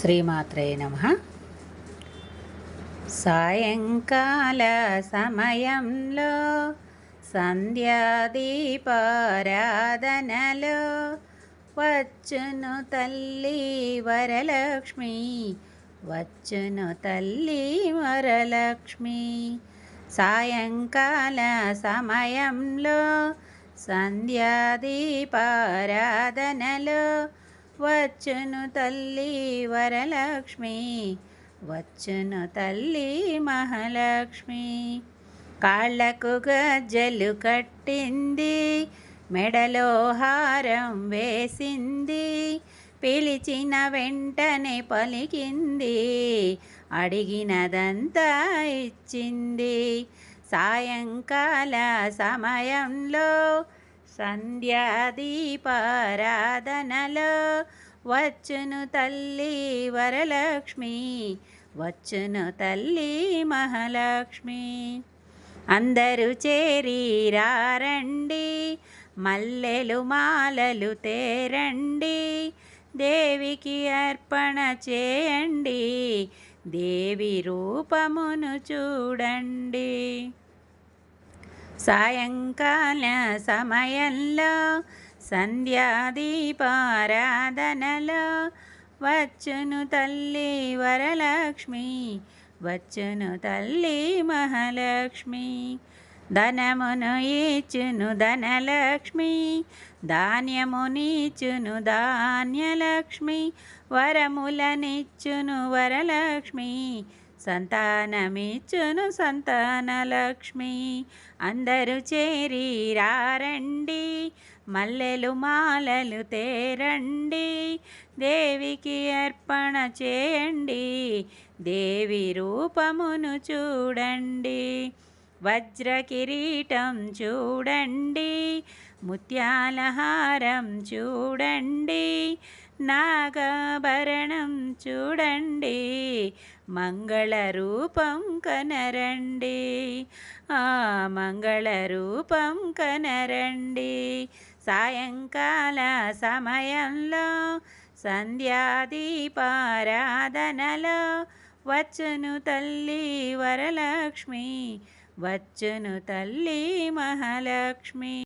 శ్రీమాత్రే నమ. సాయంకాల సమయంలో సంధ్యాదీపారాధనలో వచ్చును తల్లి వరలక్ష్మి వచ్చును తల్లి వరలక్ష్మి. సాయంకాల సమయంలో సంధ్యాదీపారాధనలో వచ్చును తల్లి వరలక్ష్మి వచ్చును తల్లి మహాలక్ష్మి. కాళ్ళకు గజ్జలు కట్టింది మెడలో హారం వేసింది పిలిచిన వెంటనే పలికింది అడిగినదంతా ఇచ్చింది. సాయంకాల సమయంలో సంధ్యాదీపారాధనలో వచ్చును తల్లి వరలక్ష్మి వచ్చును తల్లి మహాలక్ష్మి. అందరూ చేరి రారండి మల్లెలు మాలలు తేరండి దేవికి అర్పణ చేయండి దేవి రూపమును చూడండి. సాయంకాల సమయంలో సంధ్యాదీపారాధనలో వచ్చును తల్లి వరలక్ష్మి వచ్చును తల్లి మహాలక్ష్మి. ధనమును ఇచ్చును ధనలక్ష్మి ధాన్యమునిచ్చును ధాన్యలక్ష్మి వరములనిచ్చును వరలక్ష్మి. సంతానమిచ్చును సంతానలక్ష్మి అందరూ చేరి రారండి మల్లెలు మాలలు తేరండి. దేవికి అర్పణ చేయండి. దేవి రూపమును చూడండి. వజ్ర కిరీటం చూడండి. ముత్యాలహారం చూడండి. నాగాభరణం చూడండి. మంగళ రూపం కనరండి. ఆ మంగళ రూపం కనరండి. సాయంకాల సమయంలో సంధ్యాదీపారాధనలో వచ్చును తల్లి వరలక్ష్మి వచ్చును తల్లి మహాలక్ష్మి.